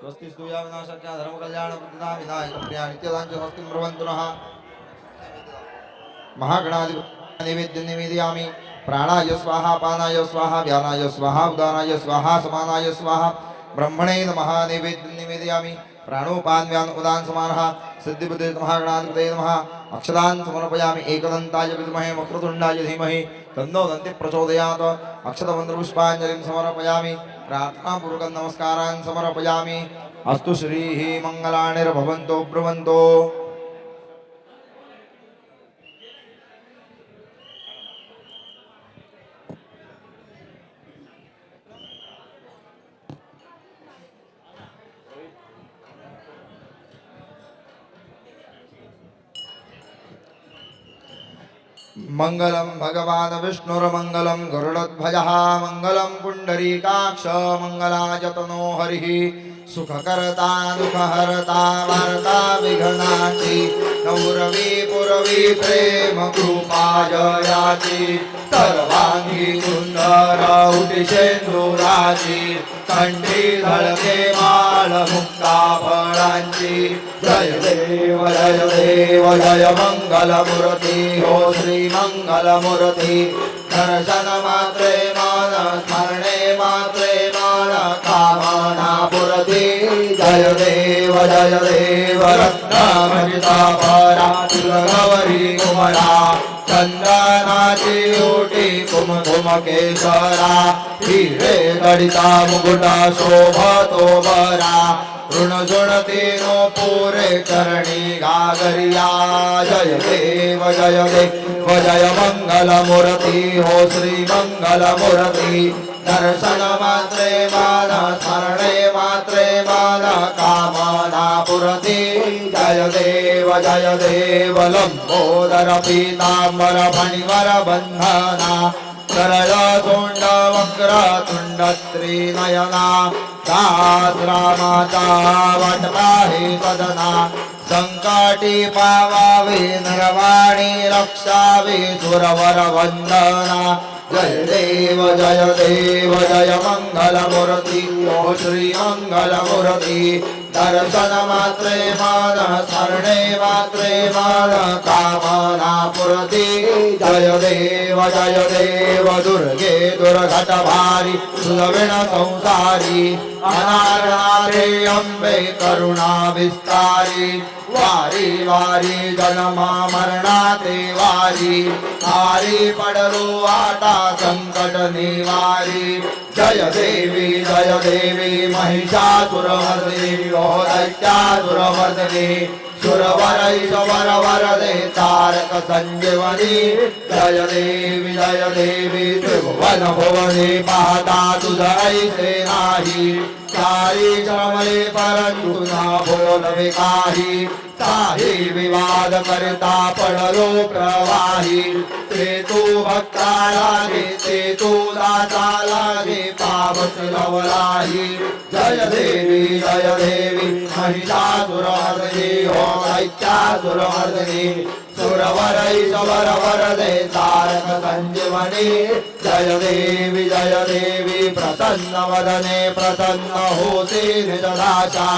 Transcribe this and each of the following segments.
स्वस्ति सूया विनाशाख्या धर्म कल्याण प्रतिदा विनायक प्रिया नित्यदांच स्वस्ति ब्रवन्तु नः महागणाधिपति निवेदयामि प्राणाय स्वाहा पानाय स्वाहा व्यानाय स्वाहा उदानाय स्वाहा समानाय स्वाहा। ब्रह्मणे नमः नैवेद्य निवेदयामि प्राणोपान व्यान उदान समानः। सिद्धिबुद्धि महागणाधिपते नमः। अक्षदान् समर्पयामि एकदन्ताय विद्महे वक्रतुण्डाय धीमहि तन्नो दन्ति प्रचोदयात्। अक्षतमन्त्रपुष्पाञ्जलिं समर्पयामि प्रार्थनापूर्वकं नमस्कारान् समर्पयामि। अस्तु श्रीः मङ्गलानिर्भवन्तो ब्रुवन्तो। मङ्गलं भगवान् विष्णुर्मङ्गलं गरुडध्वजः मङ्गलं पुण्डरीकाक्ष मङ्गलायतनो हरिः। सुखकर्ता दुःखहर्ता वार्ता विघ्नाची नौरवी पुरवी प्रेम कृपा सर्वाङ्गी सुन्दर उदिशेन्दुराची उटिशेंदुराची कंठी धळके माळ मुक्ता फळांची जय देव जय देव जय मंगल मूर्ती हो श्री मंगल मूर्ती दर्शन मात्रे मान स्मरणे मात्रे मान कामना पुरती जय देव जय देव रत्नामजिता परा गौरी कुमरा। चंदनाची ओटी कुमकुम केसरा हिरे गडिता मुकुटा शोभतो बरा. ऋण नो पुरे करणी गागरिया जय देव जय देव जय मंगल मूर्ती हो श्री मंगल मूर्ती दर्शन मात्रे माना स्मरणे मात्रे माना कामना पुरती. जय देव जय देव लम्बोदर पीताम्बर फणिवर बन्धना सरळ सोंड वक्र तुंड त्रिनयना दास रामाचा सदना संकटी पावावे नरवाणी रक्षावे सुरवर वन्दना। जय देव जय देव जय मङ्गलमुरति ओ दर्शन मात्रे मान शरणे मात्रे मान कामना पुरती जय देव जय देव दुर्गे दुर्घट भारी सुलविण संसारी अनारनाथे अंबे करुणा विस्तारी वारी वारी जन्मा मरणाते वारी। हारी पडलो आता संकट निवारी। जय देवी जय देवी महिषासुरमर्दिनी ओ दैत्यासुरमर्दिनी सुरवरैषवर वरदे तारक सञ्जीवनी जय देवी जय देवी त्रिभुवन भुवनी पाता तुझ ऐसे नाही सारी जमले परंतु ना बोलवे काही साही विवाद करता पडलो प्रवाही। ते तू भक्ता लागे ते तू दाता लागे पावस लवलाही जय देवी जय देवी महिषासुरमर्दिनी हो दैत्यासुरमर्दिनी सुरवर ईश्वर तारक जय देवी जय देवी प्रसन्न वदने प्रसन्न होते निजदाशा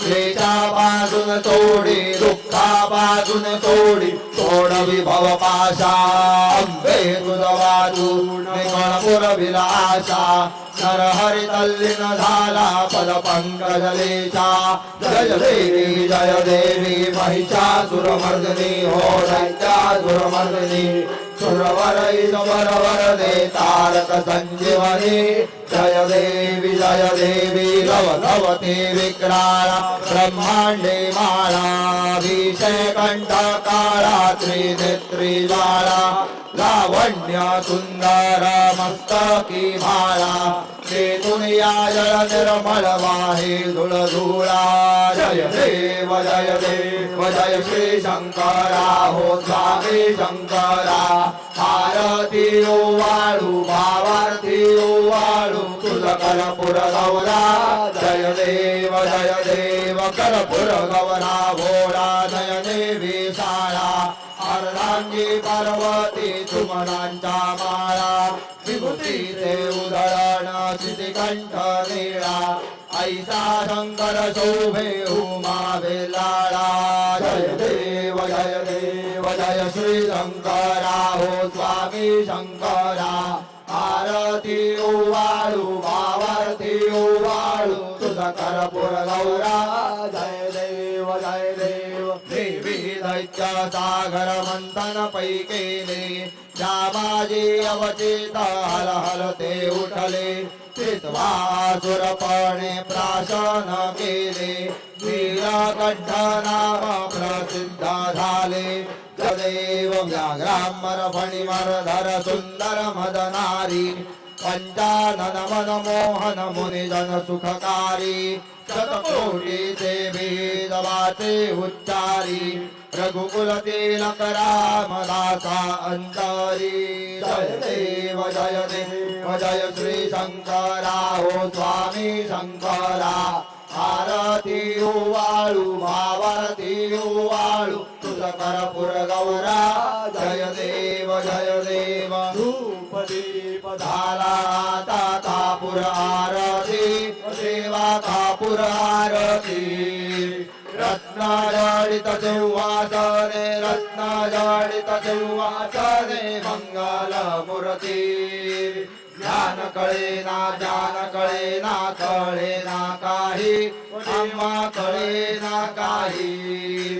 क्लेशापासून सोडी दुःखापासून तोडी सोड विभव पाशा अंबे तुझ वाचू निकळपुर विलासा नर हरि तल्लीन झाला पद पंकजलेचा। जय देवी जय देवी महिषासुरमर्दिनी हो दैत्यासुरमर्दिनी सुरवर ईश्वर तारक संजीवनी। जय देवी जय देवी लव लवते विक्राळ ब्रह्मांडे माळा विषय कंठ काळा त्रिनेत्री ज्वाळा लावण्य सुंदर मस्तकी भाळा तेथून या जल निर्मळ वाहे धुळ धुळा जय देव जय देव जय श्री शंकरा हो स्वामी शंकरा। भारती ओ वाळू भावार्थी ओ वाळू तुझ करपुर गौरा। जय देव जय देव करपुर गौरा भोळा नयने विशाळा अर्धांगी पार्वती सुमनांच्या माळा विभूतीचे उधळण कंठ निळा. ऐसा शंकर शोभे उमावे लाळा जय देव जय देव जय श्री शंकरा हो स्वामी शंकरा. आरती ओवाळू भावार्थी ओवाळू तुझा करपूर गौरा सागर मंथन पै केले जाबाजी अवचित हल हल ते उठले चित्वासुरपणे प्राशन केले वीरगड्ढ नाम प्रसिद्ध झाले सदैव व्याघ्रांबर फणिमरधर सुंदर मदनारी पंचानन मन मोहन मुनिजन सुखकारी शतकोटी देवी दवाचे उच्चारी रघुकुल तिलक रामदासा अंतरी जय देव जय देव जय श्री शंकरा हो स्वामी शंकरा आरती वाळू भावारती वाळू तुझ करपुर गौरा जय देव जय देव धूप दीप आता कापूर आरती देवा कापूर आरती। रत्नाजाडित जडित सिंहासने रत्न जडित सिंहासने मंगल ज्ञान कळे ना ज्ञान कळे ना कळे ना काही आम्हा कळे ना काही।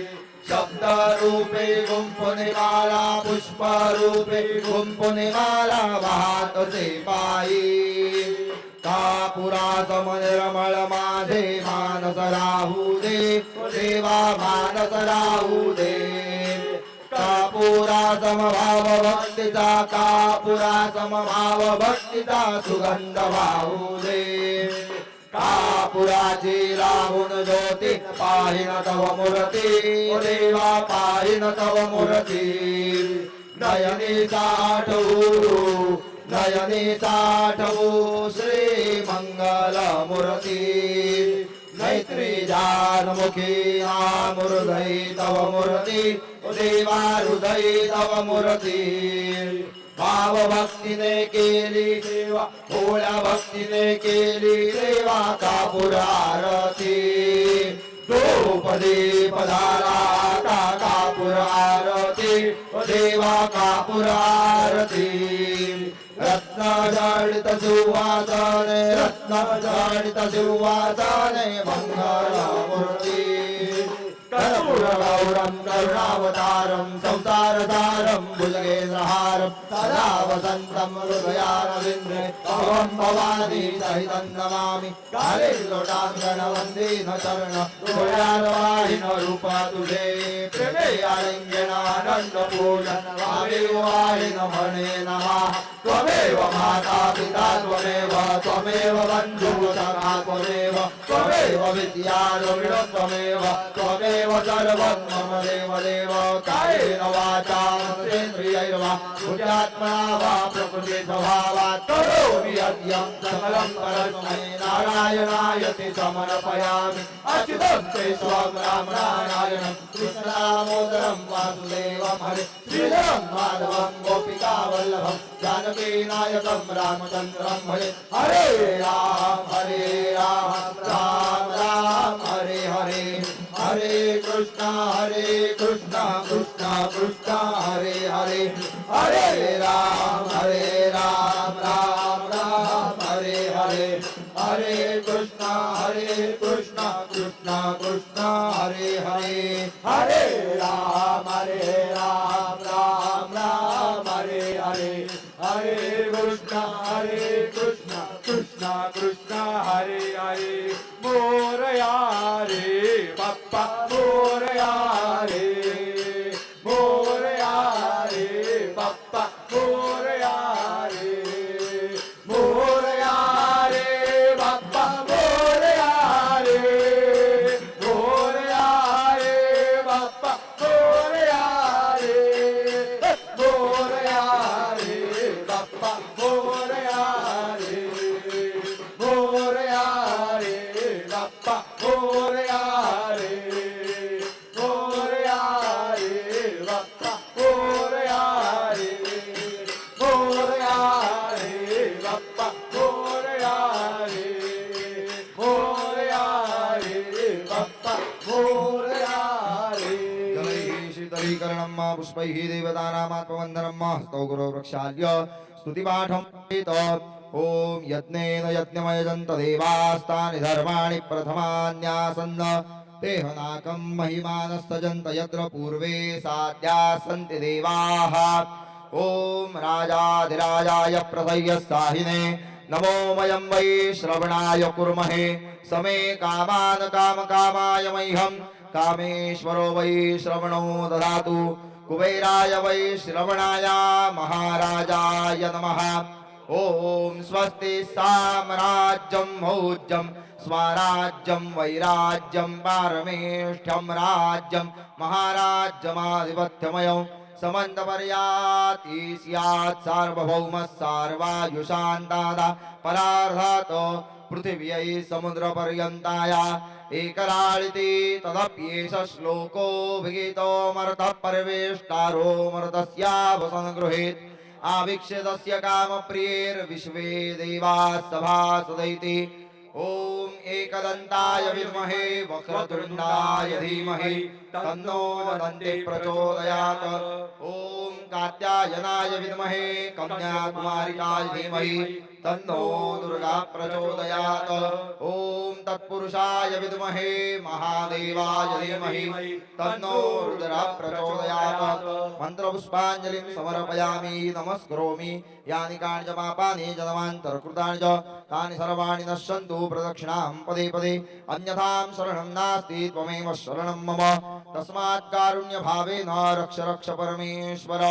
शब्द रूपे गुंपुने माला पुष्प रूपे गुंपुने माला वाहतसे पायी। कापुरा समनिर्मळ माझे मानस राहू दे देवा मानस राहू दे कापुरा समभाव भक्तीचा कापुरा समभाव भक्तीचा सुगंध वाहू दे कापुराची राहुण ज्योती पाहिन तव मूर्ती। देवा पाहिन तव मूर्ती। नयनी साठवू नयनी साठवू श्री मंगल मूर्ती मैत्री जानमुखी नामृदयी तव मुरति ओ देवा तव मुरती। भाव भक्तीने केली सेवा भोळ्या भक्तीने केली सेवा कापूर आरती द्रौपदी पधारा का कापूर देवा कापूर आरती తాడిత సువాసానే రత్న తాడిత సువాసానే మంగళమూర్తి కరుణావతారం సంసారధార गौरं करुणावतारं संसारसारं भुजगेन्द्रहारं सदा वसन्तं हृदयारविन्द्रे भवं भवानी सहितं नमामि काले लोटाङ्गण वन्दे न चरण हृदयारवाहिन रूप तुझे प्रेमे आलिङ्गनानन्द पूजन वाहिन मणे नमः त्वमेव माता पिता त्वमेव त्वमेव बन्धुः त्वमेव त्वमेव त्वमेव त्वमेव सर्वं मम देव देव कायेन वाचा वा करोमि सकलं परस्मै नारायणायति समर्पयामि। अच्युतं ते स्वं राम नारायणं कृष्णदामोदरं वासुदेवं हरे। श्रीधरं माधवं गोपिका वल्लभं जानकी नायकं रामचन्द्रं भजे हरे राम हरे राम राम राम हरे हरे। हरे कृष्णा हरे कृष्णा कृष्णा कृष्णा हरे हरे। हरे राम हरे राम राम राम हरे हरे। हरे कृष्णा हरे कृष्णा कृष्णा कृष्णा हरे हरे हरे राम हरे राम राम राम हरे हरे। हरे कृष्णा हरे कृष्णा कृष्णा कृष्णा हरे हरे। मोरया रे बाप्पा मोरया रे मोरया रे बाप्पा मोरया मा पुष्पैः देवतानामात्मवन्दनं मा हस्तौ गुरो प्रक्षाल्य स्तुतिपाठं ॐ यज्ञेन यज्ञमयजन्त देवास्तानि धर्माणि प्रथमान्यासन्न तेहनाकं महिमानस्तजन्त यत्र पूर्वे साद्या सन्ति देवाः। ॐ राजाधिराजाय प्रसह्य साहिने नमो वयं वै श्रवणाय कुर्महे समे कामान् कामकामाय मह्यम्। कामेश्वरो वै श्रवणो ददातु कुबेराय वै श्रवणाय महाराजाय नमः। ॐ स्वस्ति साम्राज्यं मौज्यं स्वराज्यं वैराज्यं पारमेष्ठ्यं राज्यं महाराज्यमाधिपत्यमयं। समन्तपर्याति स्यात् सार्वभौमः सार्वायुषान्तादा परार्धात् पृथिव्यै समुद्रपर्यन्ताया। एकराळिति तदप्येष श्लोको विहितोऽमर्थः परवेष्टारोऽमृतस्यावसन् गृहीत् आवीक्ष्यतस्य कामप्रियैर्विश्वे देवाः सभासदैति ॐ एकदन्ताय विद्महे वक्रतुण्डाय धीमहि तन्नो दन्ते प्रचोदयात्। ॐ कात्यायनाय विद्महे कन्याकुमारिकाय धीमहि तन्नो दुर्गा प्रचोदयात्। ॐ तत्पुरुषाय विद्महे महादेवाय धीमहि। तन्नो रुद्रः प्रचोदयात्। मन्त्रपुष्पाञ्जलिं समर्पयामि नमस्करोमि। यानि काणि च पापानि जन्मान्तरकृतानि च तानि सर्वाणि नश्यन्तु प्रदक्षिणां पदे पदे। अन्यथां शरणं नास्ति त्वमेव शरणं मम। तस्मात् कारुण्यभावेन रक्ष रक्ष परमेश्वर।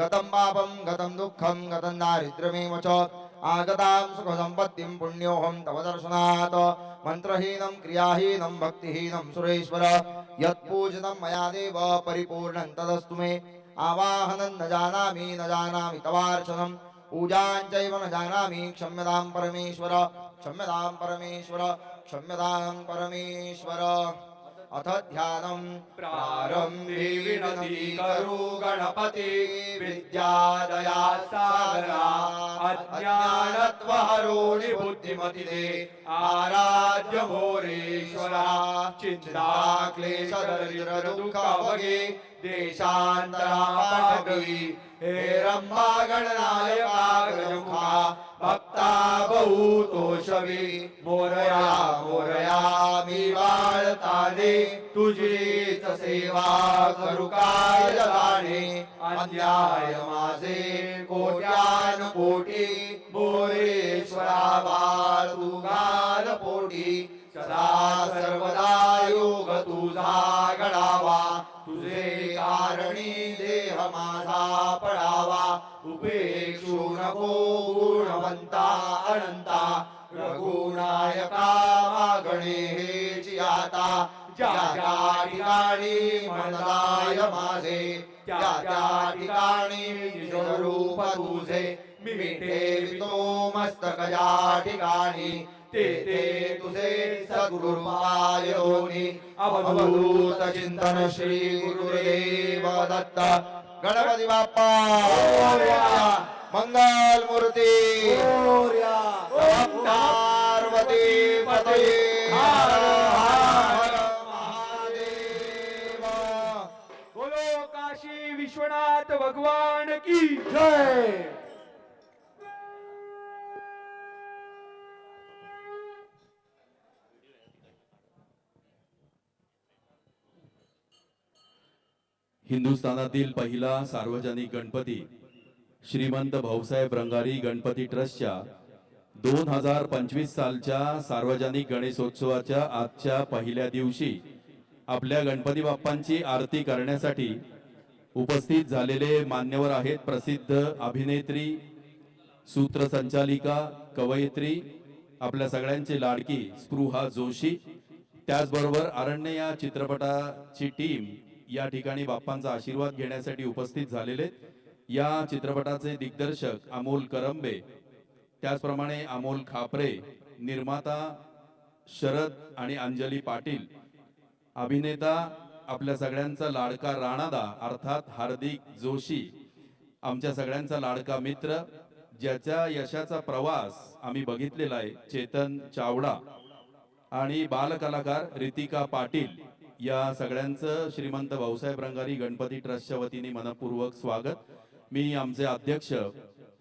गतं पापं गतं दुःखं गतं दारिद्र्यमेव च। आगतां सुखसम्पत्तिं पुण्योऽहं तव दर्शनात्। मन्त्रहीनं क्रियाहीनं भक्तिहीनं सुरेश्वर। यत्पूजितं मया देव परिपूर्णं तदस्तु मे। आवाहनं न जानामि न जानामि तवार्चनं। पूजाञ्चैव न जानामि क्षम्यतां परमेश्वर। क्षम्यतां परमेश्वर क्षम्यतां परमेश्वर। अथ ध्यानं प्रारम्भे विनती करो गणपति विद्यादया सागरा अज्ञानत्वहरोणि निबुद्धिमति दे आराध्य भोरेश्वरा चिन्ता क्लेश देशान्तरा दुःख भगे देशान्तरापटवी हे रम्भा गणनायकाग्रमुखा बहु तोषवी मोरया मोरया मी वाळताने तुझीच सेवा करू काय जगाने अन्याय माझे कोट्यान कोटी। मोरेश्वरा बाळ तू गाल पोटी। सदा सर्वदा योग तुझा घडावा तुझे कारणी देह माझा पडावा उपेक्षू नको गुणवंता अनंता रघुनायका मागणे हेची आता ज्या ज्या ठिकाणी मनलाय माझे त्या त्या ठिकाणी रूप तुझे मी ठेवितो मस्तक या ठिकाणी। ते ते तुझे सद्गुरुमायोनी अवधूत चिंतन श्री गुरुदेव दत्त। गणपती बाप्पा! मंगल मूर्ती! पार्वती पतये महादेव बोलो काशी विश्वनाथ भगवान की जय! हिंदुस्थानातील पहिला सार्वजनिक गणपती श्रीमंत भाऊसाहेब रंगारी गणपती ट्रस्टच्या दोन हजार पंचवीस सालच्या सार्वजनिक गणेशोत्सवाच्या आजच्या पहिल्या दिवशी आपल्या गणपती बाप्पांची आरती करण्यासाठी उपस्थित झालेले मान्यवर आहेत प्रसिद्ध अभिनेत्री सूत्रसंचालिका कवयित्री आपल्या सगळ्यांची लाडकी स्पृहा जोशी. त्याचबरोबर अरण्य या चित्रपटाची टीम या ठिकाणी बाप्पांचा आशीर्वाद घेण्यासाठी उपस्थित झालेले या चित्रपटाचे दिग्दर्शक अमोल करंबे त्याचप्रमाणे अमोल खापरे निर्माता शरद आणि अंजली पाटील अभिनेता आपल्या सगळ्यांचा लाडका राणादा अर्थात हार्दिक जोशी आमच्या सगळ्यांचा लाडका मित्र ज्याच्या यशाचा प्रवास आम्ही बघितलेला आहे चेतन चावडा आणि बालकलाकार रितिका पाटील. या सगळ्यांचं श्रीमंत भाऊसाहेब रंगारी गणपती ट्रस्टच्या वतीने मनपूर्वक स्वागत. मी आमचे अध्यक्ष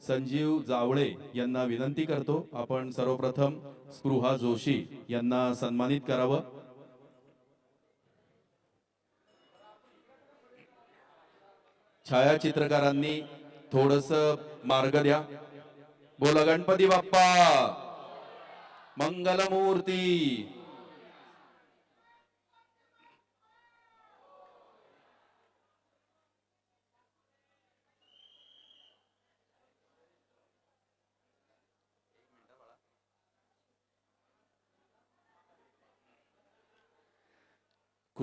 संजीव जावळे यांना विनंती करतो. आपण सर्वप्रथम स्पृहा जोशी यांना सन्मानित करावं. छायाचित्रकारांनी थोडस मार्ग द्या. बोला गणपती बाप्पा! मंगलमूर्ती!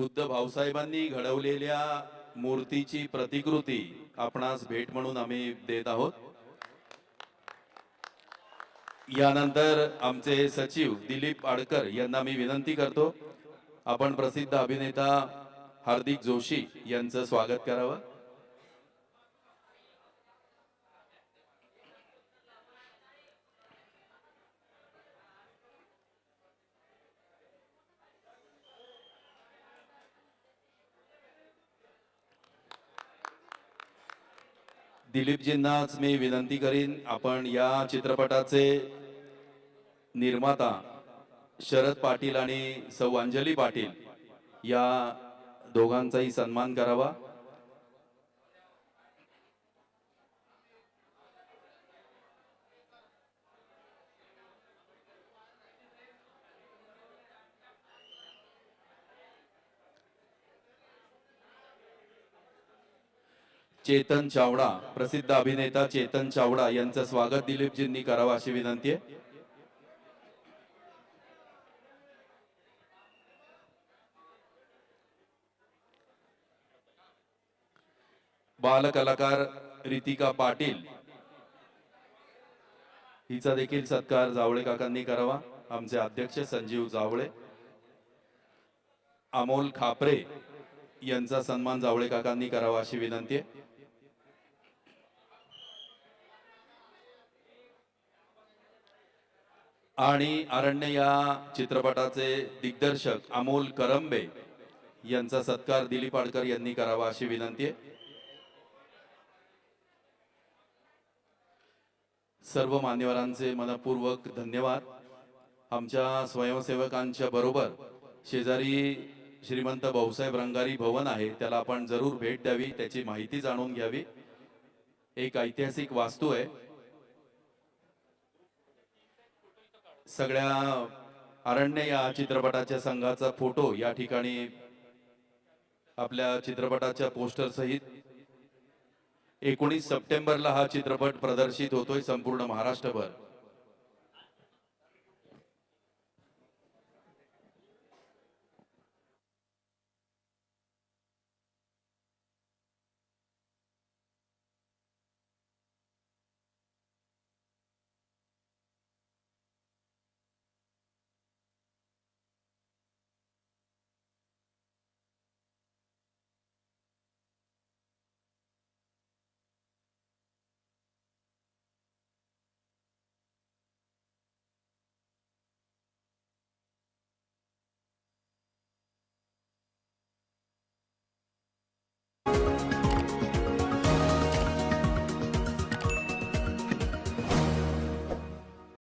खुद्द भाऊसाहेबांनी घडवलेल्या मूर्तीची प्रतिकृती आपणास भेट म्हणून आम्ही देत आहोत. यानंतर आमचे सचिव दिलीप आडकर यांना मी विनंती करतो. आपण प्रसिद्ध अभिनेता हार्दिक जोशी यांचं स्वागत करावं. दिलीपजींनाच मी विनंती करीन आपण या चित्रपटाचे निर्माता शरद पाटील आणि सौ अंजली पाटील या दोघांचाही सन्मान करावा. चेतन चावडा प्रसिद्ध अभिनेता चेतन चावडा यांचं स्वागत दिलीपजींनी करावं अशी विनंती आहे. बालकलाकार रितिका पाटील हिचा देखील सत्कार जावळे काकांनी करावा. आमचे अध्यक्ष संजीव जावळे अमोल खापरे यांचा सन्मान जावळे काकांनी करावा अशी विनंती आहे. आणि अरण्य या चित्रपटाचे दिग्दर्शक अमोल करंबे यांचा सत्कार दिलीप आडकर यांनी करावा अशी विनंती आहे. सर्व मान्यवरांचे मनपूर्वक धन्यवाद. आमच्या स्वयंसेवकांच्या बरोबर शेजारी श्रीमंत भाऊसाहेब रंगारी भवन आहे त्याला आपण जरूर भेट द्यावी त्याची माहिती जाणून घ्यावी. एक ऐतिहासिक वास्तू आहे. सगळ्या अरण्य या चित्रपटाच्या संघाचा फोटो या ठिकाणी आपल्या चित्रपटाच्या पोस्टर सहित एकोणीस सप्टेंबरला हा चित्रपट प्रदर्शित होतोय संपूर्ण महाराष्ट्रभर.